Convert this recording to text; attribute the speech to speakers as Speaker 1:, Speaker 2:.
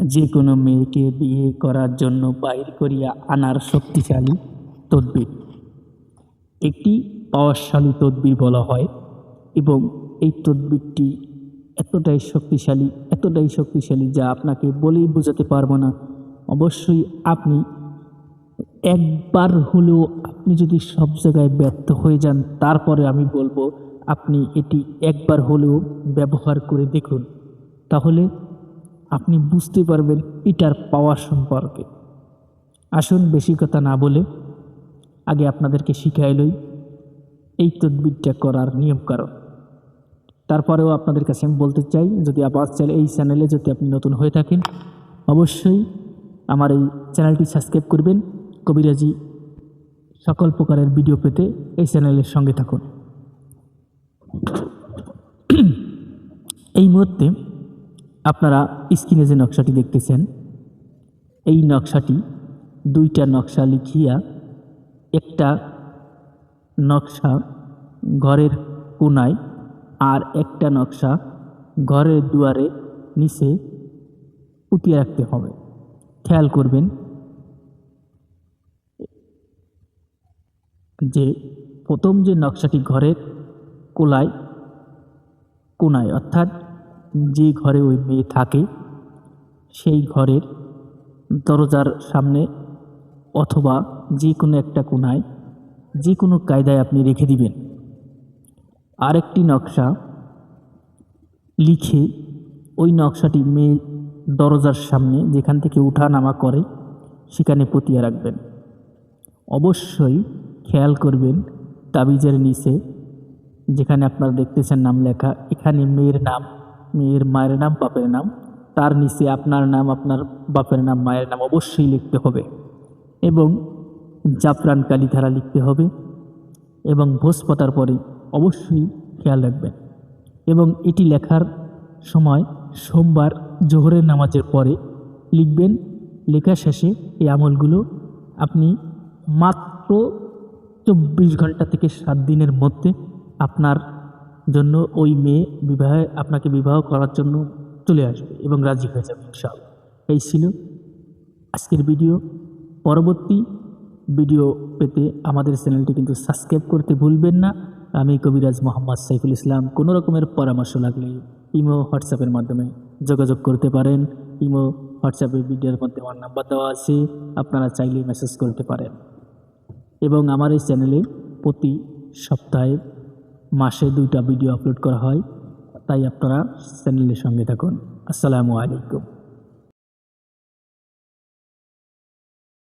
Speaker 1: যে কোনো মেয়েকে বিয়ে করার জন্য বাইর করিয়া আনার শক্তিশালী তদ্বির। একটি পাওয়ারশালী তদ্বির বলা হয় এবং এই তদ্বিরটি এতটাই শক্তিশালী এতটাই শক্তিশালী যা আপনাকে বলেই বোঝাতে পারব না। অবশ্যই আপনি একবার হলেও আপনি যদি সব জায়গায় ব্যর্থ হয়ে যান, তারপরে আমি বলব আপনি এটি একবার হলেও ব্যবহার করে দেখুন। তাহলে আপনি বুঝতে পারবেন এটার পাওয়ার সম্পর্কে। আসুন বেশি কথা না বলে আগে আপনাদেরকে শিখাই লই এই তদবিরটা করার নিয়ম কারণ। তারপরেও আপনাদের কাছে আমি বলতে চাই, যদি আবার চ্যানেল, এই চ্যানেলে যদি আপনি নতুন হয়ে থাকেন, অবশ্যই আমার এই চ্যানেলটি সাবস্ক্রাইব করবেন। কবিরাজি সকল প্রকারের ভিডিও পেতে এই চ্যানেলের সঙ্গে থাকুন। এই মুহূর্তে আপনারা স্ক্রিনে যে নকশাটি দেখতেছেন, এই নকশাটি দুইটা নকশা লিখিয়া একটা নকশা ঘরের কোনায় আর একটা নকশা ঘরের দুয়ারে নিচে পুঁতিয়ে রাখতে হবে। খেয়াল করবেন যে প্রথম যে নকশাটি ঘরের কোলায়, কোনায়, অর্থাৎ যে ঘরে ওই মেয়ে থাকে, সেই ঘরের দরজার সামনে অথবা যে কোনো একটা কোনায় যে কোনো কায়দায় আপনি রেখে দিবেন। আরেকটি নকশা লিখে ওই নকশাটি মেয়ে দরজার সামনে যেখান থেকে উঠা নামা করে, সেখানে পুঁতিয়ে রাখবেন। অবশ্যই খেয়াল করবেন তাবিজের নিচে, যেখানে আপনারা দেখতেছেন নাম লেখা, এখানে মেয়ের নাম মেয়ের মায়ের নাম, বাপের নাম। তার নিচে আপনার নাম, আপনার বাপের নাম, মায়ের নাম অবশ্যই লিখতে হবে। এবং জাফরান কালীধারা লিখতে হবে। এবং ভোজ পাতার পরে অবশ্যই খেয়াল রাখবেন। এবং এটি লেখার সময় সোমবার জোহরের নামাজের পরে লিখবেন। লেখা শেষে এই আমলগুলো আপনি মাত্র চব্বিশ ঘণ্টা থেকে সাত দিনের মধ্যে আপনার জন্য ওই মেয়ে বিবাহে, আপনাকে বিবাহ করার জন্য চলে আসবে এবং রাজি হয়ে যাবে, ইনশাআল্লাহ। এই ছিল আজকের ভিডিও। পরবর্তী ভিডিও পেতে আমাদের চ্যানেলটি কিন্তু সাবস্ক্রাইব করতে ভুলবেন না। আমি কবিরাজ মোহাম্মদ সাইফুল ইসলাম। কোনো রকমের পরামর্শ লাগলে ইমো হোয়াটসঅ্যাপের মাধ্যমে যোগাযোগ করতে পারেন। ইমো হোয়াটসঅ্যাপের ভিডিওর মধ্যে আমার নাম্বার দেওয়া আছে। আপনারা চাইলে মেসেজ করতে পারেন। এবং আমার এই চ্যানেলে প্রতি সপ্তাহে মাসে দুইটা ভিডিও আপলোড করা হয় তাই আপনারা চ্যানেলের সঙ্গে থাকুন। আসসালামু আলাইকুম।